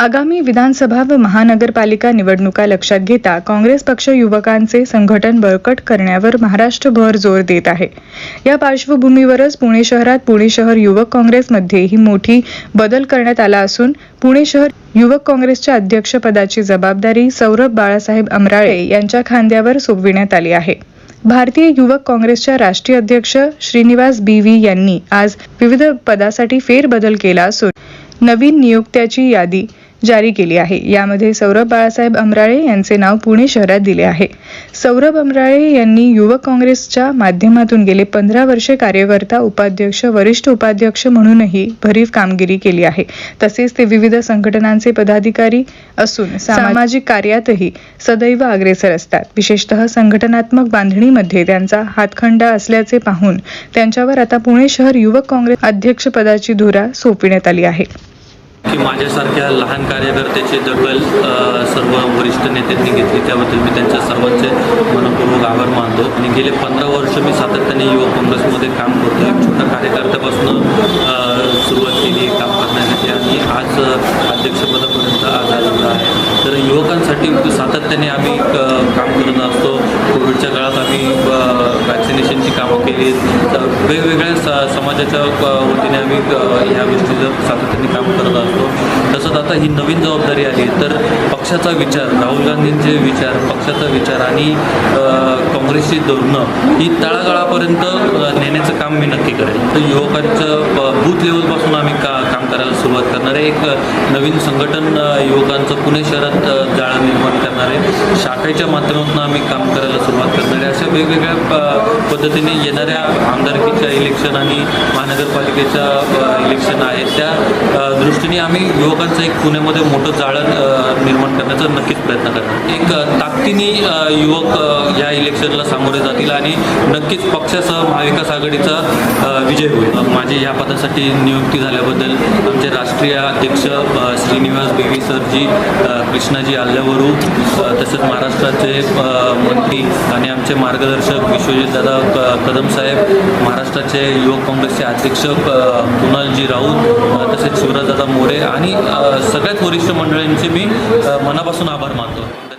आगामी विधानसभा व महानगरपालिका निवडणुका लक्षात घेता काँग्रेस पक्ष युवकांचे संघटन बळकट करण्यावर महाराष्ट्रभर जोर देत आहे. या पार्श्वभूमीवरच पुणे शहरात पुणे शहर युवक काँग्रेसमध्ये ही मोठी बदल करण्यात आला असून पुणे शहर युवक काँग्रेसच्या अध्यक्षपदाची जबाबदारी सौरभ बाळासाहेब अमराळे यांच्या खांद्यावर सोपविण्यात आली आहे. भारतीय युवक काँग्रेसच्या राष्ट्रीय अध्यक्ष श्रीनिवास बी. व्ही. यांनी आज विविध पदासाठी फेरबदल केला असून नवीन नियुक्त्याची यादी जारी केली आहे. यामध्ये सौरभ बाळासाहेब अमराळे यांचे नाव पुणे शहरात दिले आहे. सौरभ अमराळे यांनी युवक काँग्रेसच्या माध्यमातून गेले पंधरा वर्षे कार्यकर्ता उपाध्यक्ष वरिष्ठ उपाध्यक्ष म्हणूनही भरीव कामगिरी केली आहे. तसेच ते विविध संघटनांचे पदाधिकारी असून सामाजिक कार्यातही सदैव अग्रेसर असतात. विशेषतः संघटनात्मक बांधणीमध्ये त्यांचा हातखंडा असल्याचे पाहून त्यांच्यावर आता पुणे शहर युवक काँग्रेस अध्यक्षपदाची धुरा सोपविण्यात आली आहे. की माझ्यासारख्या लहान कार्यकर्त्याची दखल सर्व वरिष्ठ नेत्यांनी घेतली. त्याबद्दल मी त्यांच्या सर्वांचे मनपूर्वक आभार मानतो. आणि गेले पंधरा वर्ष मी सातत्याने युवक काँग्रेसमध्ये काम करतो एक छोट्या कार्यकर्त्यापासून सुरुवात केली काम करण्यासाठी. आणि आज अध्यक्षपदापर्यंत आज आलेलो आहे. तर युवकांसाठी सातत्याने आम्ही वॅक्सिनेशनची कामं केली तर वेगवेगळ्या स समाजाच्या वतीने आम्ही ह्या गोष्टीचं सातत्याने काम करत असतो तसंच आता ही नवीन जबाबदारी आली तर पक्षाचा विचार राहुल गांधींचे विचार पक्षाचा विचार आणि काँग्रेसची धोरणं ही तळागाळापर्यंत नेण्याचं काम मी नक्की करेन. तर युवकांचं बूथ लेवलपासून आम्ही का काम करायला सुरुवात करणार आहे. एक नवीन संघटन युवकांचं पुणे शहरात जाळं निर्माण करणार आहे. शाखेच्या माध्यमातून आम्ही काम करायला सुरुवात अशा वेगवेगळ्या प- पद्धतीने येणाऱ्या आमदारकीच्या इलेक्शन आणि महानगरपालिकेच्या इलेक्शन आहेत. त्या दृष्टीने आम्ही युवकांचं एक पुण्यामध्ये मोठं जाळं निर्माण करण्याचा नक्कीच प्रयत्न करणार. एक ताकदीने युवक या इलेक्शनला सामोरे जातील आणि नक्कीच पक्षासह महाविकास आघाडीचा विजय होईल. माझी या पदासाठी नियुक्ती झाल्याबद्दल आमचे राष्ट्रीय अध्यक्ष श्रीनिवास बेवी सरजी कृष्णाजी आल्यावरू तसेच महाराष्ट्राचे मंत्री आमचे मार्गदर्शक विश्वजितदादा क- कदम साहेब महाराष्ट्राचे युवक काँग्रेसचे अध्यक्ष क- कुणालजी राऊत तसेच शिवराजदादा मोरे आणि सगळ्यात वरिष्ठ मंडळींचे मी मनापासून आभार मानतो.